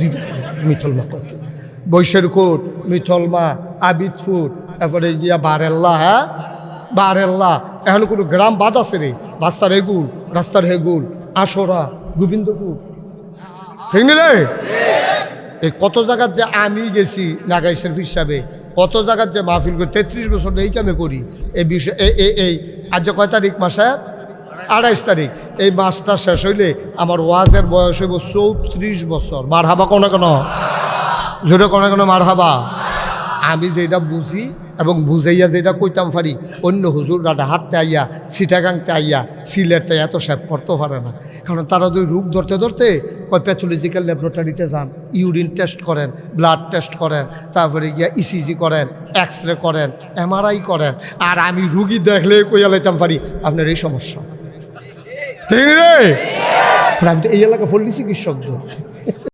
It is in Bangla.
দুই মিথল মা করতে বৈশের কোট, মিথল মা, আবিদ ফুট তারপরে গিয়া বারেল্লা হ্যাঁ? বারেল্লা। এখন কোনো গ্রাম বাদ আছে রে? রাস্তার হেগুল রাস্তার হেগুল আশরা গোবিন্দপুর। ঠিক এই কত জায়গার যে আমি গেছি নাগাই শরীফ হিসাবে, কত জায়গার যে মাহফিল করি তেত্রিশ বছর এই কামে করি। এই বিষয় এই এই আজ কয় তারিখ মাসের আড়াইশ তারিখ। এই মাসটা শেষ হইলে আমার ওয়াজের বয়স হইব চৌত্রিশ বছর। মার হাবা কোনো কেন জোরে কোনো কোনো মার হাবা আমি যেটা বুঝি এবং বুঝাইয়া যেটা কইতাম পারি, অন্য হুজুররা হাততে আইয়া, সিটাগাংতে আইয়া, সিলেটে এত সেভ করতে পারে না। কারণ তারা দুই রোগ ধরতে ধরতে কয় প্যাথোলজিক্যাল ল্যাবরেটরিতে যান ইউরিন টেস্ট করেন ব্লাড টেস্ট করেন, তারপরে গিয়া ইসিজি করেন এক্স রে করেন এমআরআই করেন, আর আমি রুগী দেখলে কইয়া লাইতাম পারি, আপনার এই সমস্যা। ঠিক রে এই এলাকা ফল্লি চিকিৎসকদের